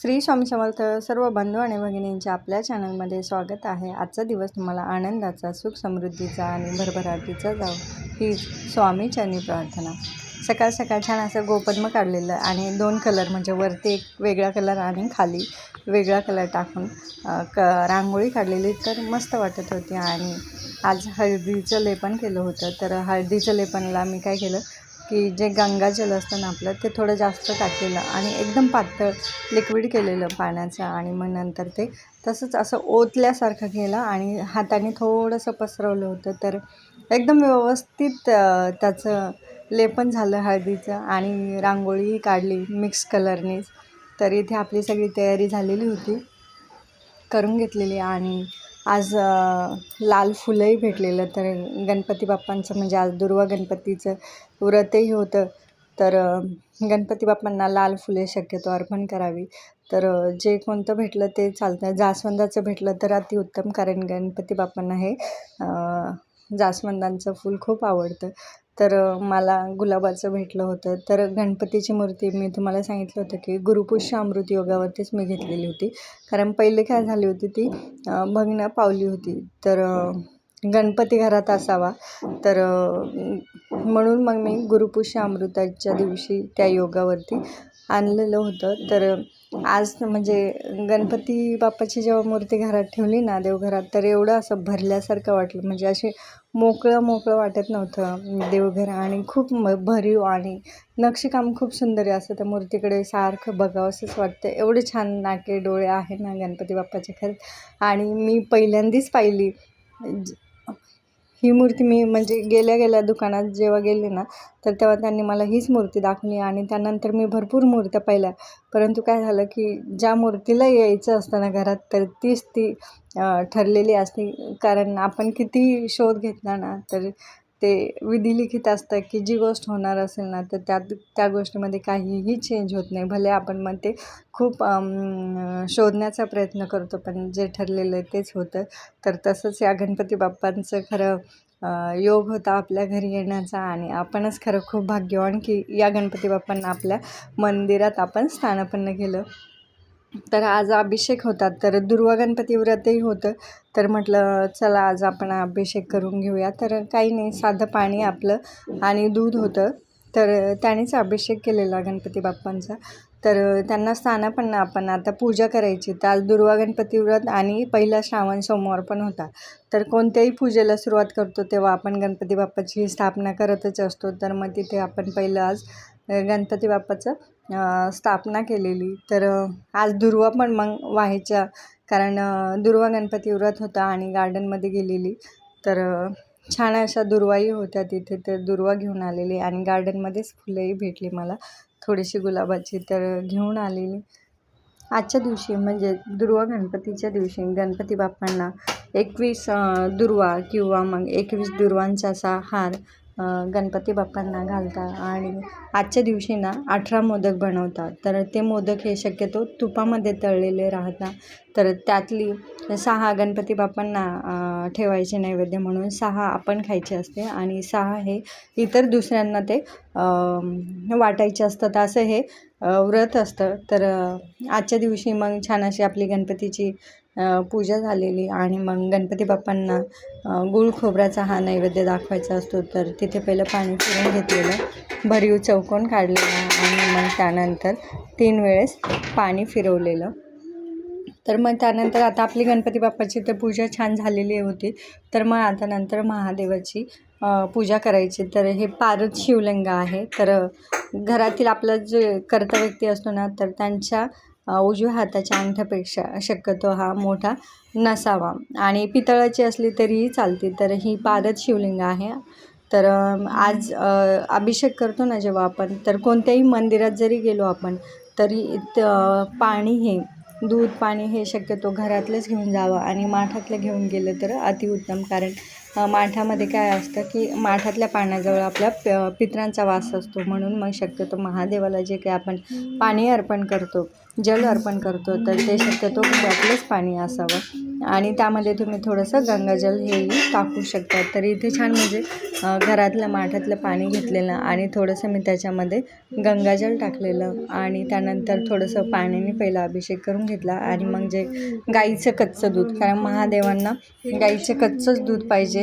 श्री स्वामी समर्थ सर्व बंधू आणि भगिनींच्या आपल्या चॅनलमध्ये स्वागत आहे. आजचा दिवस तुम्हाला आनंदाचा सुख समृद्धीचा आणि भरभराटीचा जाव. ही स्वामीचरणी प्रार्थना. सकाळ सकाळ छान असं गोपद्म काढलेलं आणि दोन कलर म्हणजे वरती एक वेगळा कलर आणि खाली वेगळा कलर टाकून क रांगोळी काढलेली तर मस्त वाटत होती. आणि आज हळदीचं लेपन केलं होतं. तर हळदीचं लेपनला मी काय केलं? की जे गंगाजल असतं ना आपलं ते थोडं जास्त टाकलेलं आणि एकदम पातळ लिक्विड केलेलं पाण्याचं आणि मग नंतर ते तसंच असं ओतल्यासारखं केलं आणि हाताने थोडंसं पसरवलं होतं. तर एकदम व्यवस्थित त्याचं लेपन झालं हळदीचं आणि रांगोळीही काढली मिक्स कलरनेच तर इथे आपली सगळी तयारी झालेली होती. करून घेतलेली आणि आज लाल फुलंही भेटलेलं. तर गणपती बाप्पांचं म्हणजे आज दुर्वा गणपतीचं व्रतही होतं. तर गणपती बाप्पांना लाल फुले शक्यतो अर्पण करावी. तर जे कोणतं भेटलं ते चालतं. जास्वंदाचं भेटलं तर अतिउत्तम कारण गणपती बाप्पांना हे जास्वंदांचं फूल खूप आवडतं. तर मला गुलाबाचं भेटलं होतं. तर गणपतीची मूर्ती मी तुम्हाला सांगितलं होतं की गुरुपुष्य अमृत योगावरतीच मी घेतलेली होती. कारण पहिले काय झाली होती ती अ, भग्न पावली होती. तर गणपती घरात असावा. तर म्हणून मग मी गुरुपुष्य अमृताच्या दिवशी त्या योगावरती आणलेलं होतं. तर आज म्हणजे गणपती बाप्पाची जेव्हा मूर्ती घरात ठेवली ना देवघरात तर एवढं असं भरल्यासारखं वाटलं. म्हणजे असे मोकळं मोकळं वाटत नव्हतं देवघर. आणि खूप म भरीव आणि नक्षीकाम खूप सुंदर आहे असं त्या मूर्तीकडे सारखं बघावंसंच वाटतं एवढे छान नाके डोळे आहे ना गणपती बाप्पाचे खरंच. आणि मी पहिल्यांदाच पाहिली. ही मूर्ती मी म्हणजे गेल्या गेल्या दुकानात जेव्हा गेले ना तर तेव्हा त्यांनी मला हीच मूर्ती दाखवली आणि त्यानंतर मी भरपूर मूर्त्या पाहिल्या. परंतु काय झालं की ज्या मूर्तीला यायचं असतं ना घरात तर तीच ती ठरलेली असते. कारण आपण किती शोध घेतला ना तर ते विधिलिखित असतं की जी गोष्ट होणार असेल ना तर त्यात त्या गोष्टीमध्ये काहीही चेंज होत नाही. भले आपण मग ते खूप शोधण्याचा प्रयत्न करतो पण जे ठरलेलं आहे तेच होतं. तर तसंच या गणपती बाप्पांचं खरं योग होता आपल्या घरी येण्याचा आणि आपणच खरं खूप भाग्यवान की या गणपती बाप्पांना आपल्या मंदिरात आपण स्थानापन्न केलं. तर आज अभिषेक होता तर दुर्वा गणपती व्रतही होतं. तर म्हटलं चला आज आपण अभिषेक करून घेऊया. तर काही नाही साधं पाणी आपलं आणि दूध होतं. तर त्यानेच अभिषेक केलेला गणपती बाप्पांचा. तर त्यांना स्थानापन्न आपण आता पूजा करायची. तर आज दुर्वा गणपती व्रत आणि पहिला श्रावण सोमवार पण होता. तर कोणत्याही पूजेला सुरुवात करतो तेव्हा आपण गणपती बाप्पाची स्थापना करतच असतो. तर मग तिथे आपण पहिलं आज गणपती बाप्पाचं स्थापना केलेली. तर आज दुर्वा पण मग व्हायच्या कारण दुर्वा गणपती व्रत होता आणि गार्डनमध्ये गेलेली. तर छान अशा दुर्वाही होत्या तिथे. तर दुर्वा घेऊन आलेली आणि गार्डनमध्येच फुलंही भेटली मला. थोडीशी गुलाबाची तर घेऊन आलेली. आजच्या दिवशी म्हणजे दुर्वा गणपतीच्या दिवशी गणपती बाप्पांना एकवीस दुर्वा किंवा मग एकवीस दुर्वांचा असा हार गणपती बाप्पांना घालता आणि आजच्या दिवशी ना अठरा मोदक बनवतात. तर ते मोदक हे शक्यतो तुपामध्ये तळलेले राहतात तर त्यातली सहा गणपती बाप्पांना ठेवायचे नैवेद्य म्हणून सहा आपण खायचे असते आणि सहा हे इतर दुसऱ्यांना ते वाटायचे असतात. असं हे व्रत असतं. तर आजच्या दिवशी मग छान अशी आपली गणपतीची पूजा झालेली आणि मग गणपती बाप्पांना गुळ खोबऱ्याचा हा नैवेद्य दाखवायचा असतो. तर तिथे पहिलं पाणी फिरून घेतलेलं भरीव चौकोन काढलेला आणि मग त्यानंतर तीन वेळेस पाणी फिरवलेलं. तर मग त्यानंतर आता आपली गणपती बाप्पाची तर पूजा छान झालेली होती. तर मग आता नंतर महादेवाची पूजा करायची तर हे पारद शिवलिंग आहे. तर घरातील आपला जे कर्ता व्यक्ती असतो ना तर त्यांच्या उजव्या हाताच्या अंगठ्यापेक्षा शक्यतो हा मोठा नसावा. आणि पितळाची असली तरीही चालते तर ही पारद शिवलिंग आहे. तर आज अभिषेक करतो ना जेव्हा आपण तर कोणत्याही मंदिरात जरी गेलो आपण तरी पाणी हे दूध पाणी हे शक्यतो घरातलंच घेऊन जावं आणि माठातलं घेऊन गेलं तर अतिउत्तम कारण माठामध्ये काय असतं की माठातल्या पाण्याजवळ आपल्या प पित्रांचा वास असतो. म्हणून मग शक्यतो महादेवाला जे काही आपण पाणी अर्पण करतो जल अर्पण करतो तर ते शक्यतो त्यातलंच पाणी असावं. आणि त्यामध्ये तुम्ही थोडंसं गंगाजल हेही टाकू शकता. तर इथे छान म्हणजे घरातलं माठातलं पाणी घेतलेलं आणि थोडंसं मी त्याच्यामध्ये गंगाजल टाकलेलं आणि त्यानंतर थोडंसं पाण्याने पहिला अभिषेक करून घेतला आणि मग जे गाईचं कच्चं दूध कारण महादेवांना गाईचं कच्चंच दूध पाहिजे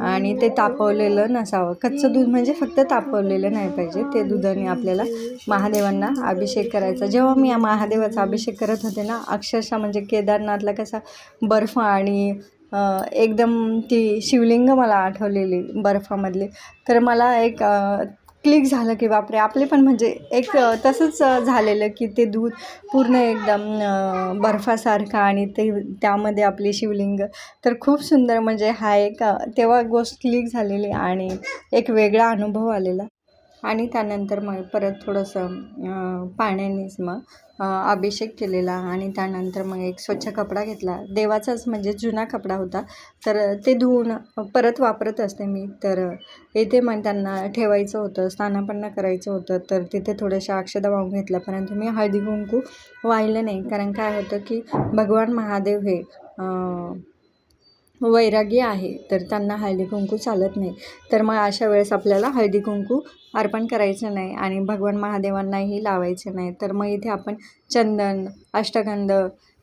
आणि ते तापवलेलं नसावं. कच्चं दूध म्हणजे फक्त तापवलेलं नाही पाहिजे ते दुधाने आपल्याला महादेवांना अभिषेक करायचा. जेव्हा मी या महादेवाचा अभिषेक करत होते ना. अक्षरशः म्हणजे केदारनाथला कसा बर्फ आणि एकदम ती शिवलिंग मला आठवलेली बर्फामधली. तर मला एक क्लिक झालं की बापरे आपले पण म्हणजे एक तसंच झालेलं की ते दूध पूर्ण एकदम बर्फासारखं आणि ते त्यामध्ये आपली शिवलिंग. तर खूप सुंदर म्हणजे हा एक तेव्हा गोष्ट क्लिक झालेली आणि एक वेगळा अनुभव आलेला. आणि त्यानंतर मग परत थोडंसं पाण्यानेच मग अभिषेक केलेला आणि त्यानंतर मग एक स्वच्छ कपडा घेतला. देवाचाच म्हणजे जुना कपडा होता. तर ते धुवून परत वापरत असते मी. तर येथे मग त्यांना ठेवायचं होतं स्नानापन्न करायचं होतं. तर तिथे थोड्याशा अक्षदा वाहून घेतल्या. परंतु मी हळदी कुंकू वाहिलं नाही. कारण काय होतं की भगवान महादेव हे वैरागी आहे तर त्यांना हळदी कुंकू चालत नाही. तर मग अशा वेळेस आपल्याला हळदी कुंकू अर्पण करायचं नाही आणि भगवान महादेवांनाही लावायचं नाही. तर मग इथे आपण चंदन अष्टगंध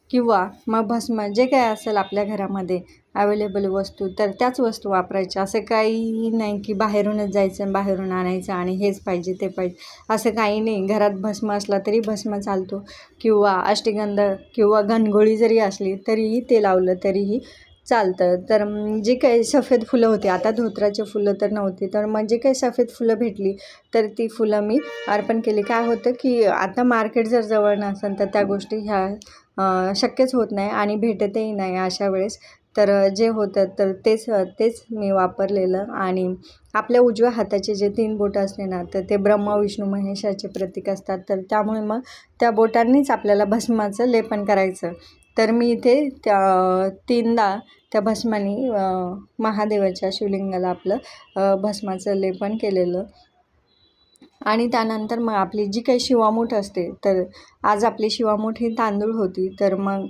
किंवा मग भस्म जे काय असेल आपल्या घरामध्ये अवेलेबल वस्तू तर त्याच वस्तू वापरायच्या. असं काही नाही की बाहेरूनच जायचं बाहेरून आणायचं आणि हेच पाहिजे ते पाहिजे. असं काही नाही. घरात भस्म असला तरी भस्म चालतो. किंवा अष्टगंध किंवा घनगोळी जरी असली तरीही ते लावलं तरीही चालतं. तर जे काही सफेद फुलं होती आता धोत्राचे फुलं तर नव्हती तर मग जे काही सफेद फुलं भेटली तर ती फुलं मी अर्पण केली. काय होतं की आता मार्केट जर जवळ नसेल तर त्या गोष्टी ह्या शक्यच होत नाही आणि भेटतही नाही अशा वेळेस. तर जे होतं तर तेच तेच मी वापरलेलं आणि आपल्या उजव्या हाताचे जे तीन बोटं असले ना तर ते ब्रह्मा विष्णू महेशाचे प्रतीक असतात. तर त्यामुळे मग त्या बोटांनीच आपल्याला भस्माचं लेपन करायचं. तर मी इथे त्या तीनदा त्या भस्माने महादेवाच्या शिवलिंगाला आपलं भस्माचं लेपन केलेलं. आणि त्यानंतर मग आपली जी काही शिवामूठ असते तर आज आपली शिवामूठ ही तांदूळ होती. तर मग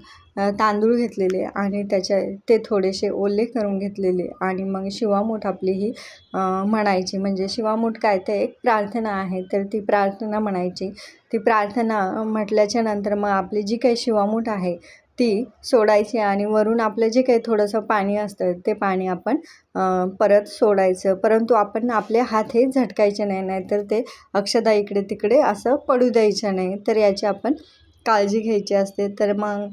तांदूळ घेतलेले आणि त्याच्या ते थोडेसे ओले करून घेतलेले. आणि मग शिवामूठ आपली ही म्हणायची. म्हणजे शिवामूठ काय ते एक प्रार्थना आहे. तर ती प्रार्थना म्हणायची. ती प्रार्थना म्हटल्याच्या नंतर मग आपली जी काही शिवामूठ आहे ती सोडायची आणि वरून आपलं जे काही थोडंसं पाणी असतं ते पाणी आपण परत सोडायचं. परंतु आपण आपले हात हे झटकायचे नाही नाहीतर ते अक्षदा इकडे तिकडे असं पडू द्यायचं नाही. तर याची आपण काळजी घ्यायची असते. तर मग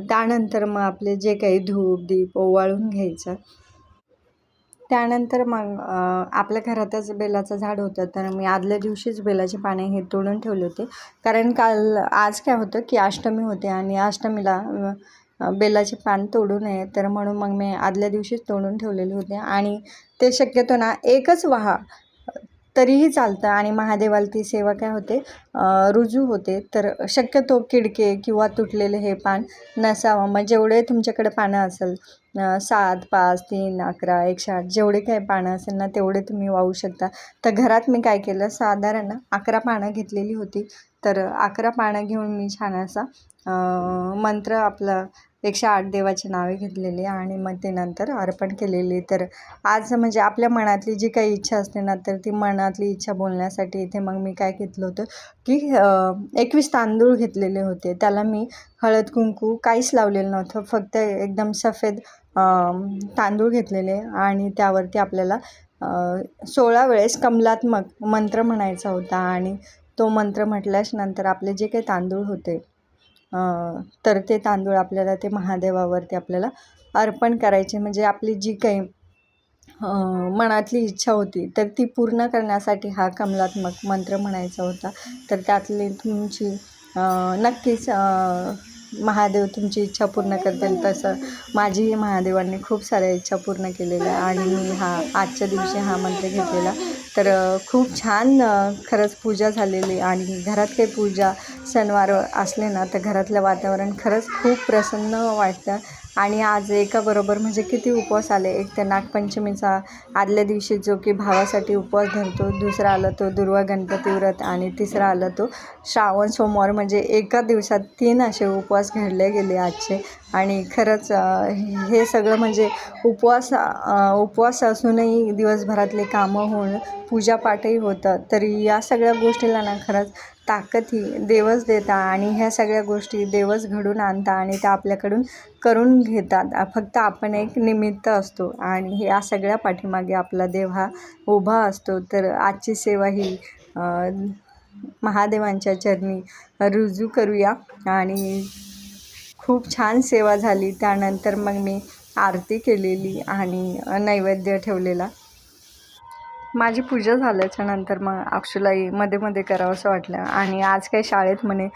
त्यानंतर मग आपले जे काही धूप दीप ओवाळून घ्यायचं. त्यानंतर मग आपल्या घरातच बेलाचं झाड होतं तर मी आदल्या दिवशीच बेलाचे पाने हे तोडून ठेवले होते. कारण काल आज काय होतं की अष्टमी होते आणि अष्टमीला बेलाचे पान तोडू नये तर म्हणून मग मी आदल्या दिवशीच तोडून ठेवलेले होते. आणि ते शक्यतो ना एकच वहा तरीही चालतं. आणि महादेवाला ती सेवा काय होते रुजू होते. तर शक्यतो किडके किंवा तुटलेले हे पान नसावं. मग जेवढे तुमच्याकडे पानं असेल सात पाच तीन अकरा एकशे आठ जेवढे काही पानं असेल ना तेवढे तुम्ही वाहू शकता. तर घरात मी काय केलं साधारण अकरा पानं घेतलेली होती. तर अकरा पानं घेऊन मी छान असा मंत्र आपला एकशे आठ देवाची नावे घेतलेली आणि मग ते नंतर अर्पण केलेली. तर आज म्हणजे आपल्या मनातली जी काही इच्छा असते ना तर ती मनातली इच्छा बोलण्यासाठी इथे मग मी काय घेतलं होतं की एकवीस तांदूळ घेतलेले होते. त्याला मी हळद कुंकू काहीच लावलेलं नव्हतं. फक्त एकदम सफेद तांदूळ घेतलेले आणि त्यावरती आपल्याला सोळा वेळेस कमलात्मक मंत्र म्हणायचा होता आणि तो मंत्र म्हटल्याच नंतर आपले जे काही तांदूळ होते तर ते तांदूळ आपल्याला ते महादेवावरती आपल्याला अर्पण करायचे. म्हणजे आपली जी काही मनातली इच्छा होती तर ती पूर्ण करण्यासाठी हा कमलात्मक मंत्र म्हणायचा होता. तर त्यातली तुमची नक्कीच महादेव तुमची इच्छा पूर्ण करतील. तसं माझीही महादेवांनी खूप साऱ्या इच्छा पूर्ण केलेल्या आणि मी हा आजच्या दिवशी हा मंत्र घेतलेला. तर खूप छान खरंच पूजा झालेली आणि घरात काही पूजा सणवार असले ना तर घरातलं वातावरण खरंच खूप प्रसन्न वाटतं. आणि आज एकाबरोबर म्हणजे किती उपवास आले? एक तर नागपंचमीचा आदल्या दिवशी जो की भावासाठी उपवास धरतो दुसरा आला तो दुर्वा गणपती व्रत आणि तिसरा आला तो श्रावण सोमवार. म्हणजे एका दिवसात तीन असे उपवास घडले गेले आजचे. आणि खरंच हे सगळं म्हणजे उपवास उपवास असूनही दिवसभरातले कामं होऊन पूजापाठही होतं तरी या सगळ्या गोष्टीला ना खरंच ताकद ही देवच देता आणि ह्या सगळ्या गोष्टी देवच घडून आणता आणि त्या आपल्याकडून करून घेतात. फक्त आपण एक निमित्त असतो आणि या सगळ्या पाठीमागे आपला देव हा उभा असतो. तर आजची सेवा ही महादेवांच्या चरणी रुजू करूया. आणि खूप छान सेवा झाली. त्यानंतर मग मी आरती केलेली आणि नैवेद्य ठेवलेला. माझी पूजा झाल्याच्यानंतर मग अक्षुलाई मध्ये मध्ये करावंसं वाटलं. आणि आज काही शाळेत म्हणे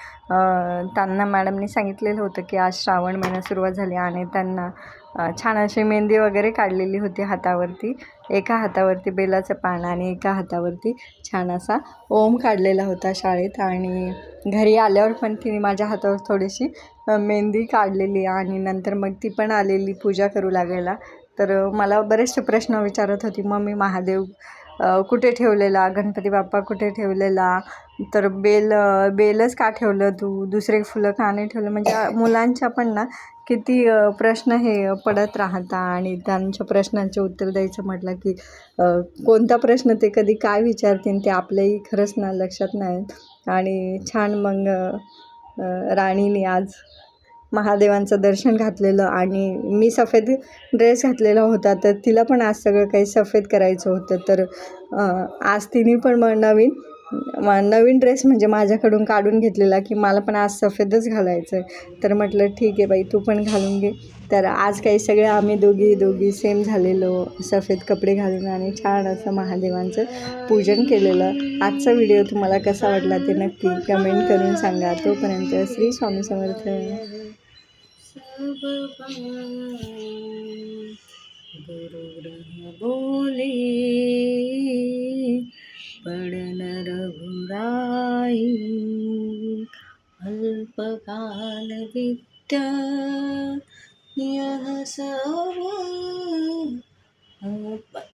त्यांना मॅडमनी सांगितलेलं होतं की आज श्रावण महिना सुरुवात झाली आणि त्यांना छान अशी मेहंदी वगैरे काढलेली होती हातावरती. एका हातावरती बेलाचं पान आणि एका हातावरती छान असा ओम काढलेला होता शाळेत. आणि घरी आल्यावर पण तिने माझ्या हातावर थोडीशी मेहंदी काढलेली आणि नंतर मग ती पण आलेली पूजा करू लागायला. तर मला बरेचसे प्रश्न विचारत होती मग मी महादेव कुठे ठेवलेला? गणपती बाप्पा कुठे ठेवलेला? तर बेल बेलच का ठेवलं तू? दुसरे फुलं का नाही ठेवलं? म्हणजे मुलांच्या पण ना किती प्रश्न हे पडत राहता आणि त्यांच्या प्रश्नांचे उत्तर द्यायचं म्हटलं की कोणता प्रश्न ते कधी काय विचारतील ते आपल्याही खरंच ना लक्षात नाही. आणि छान मग राणीने आज महादेवांचं दर्शन घातलेलं आणि मी सफेद ड्रेस घातलेला होता तर तिला पण आज सगळं काही सफेद करायचं होतं. तर आज तिने पण मग नवीन नवीन ड्रेस म्हणजे माझ्याकडून काढून घेतलेला की मला पण आज सफेदच घालायचं आहे तर म्हटलं ठीक आहे बाई तू पण घालून घे. तर आज काही सगळे आम्ही दोघी दोघी सेम झालेलो. सफेद कपडे घालून आणि छान असं महादेवांचं पूजन केलेलं. आजचा व्हिडिओ तुम्हाला कसा वाटला ते नक्की कमेंट करून सांगा. तोपर्यंत श्री स्वामी समर्थ. गुरु बोले पडन रघुराई अल्पकाल विद्या यह सर्व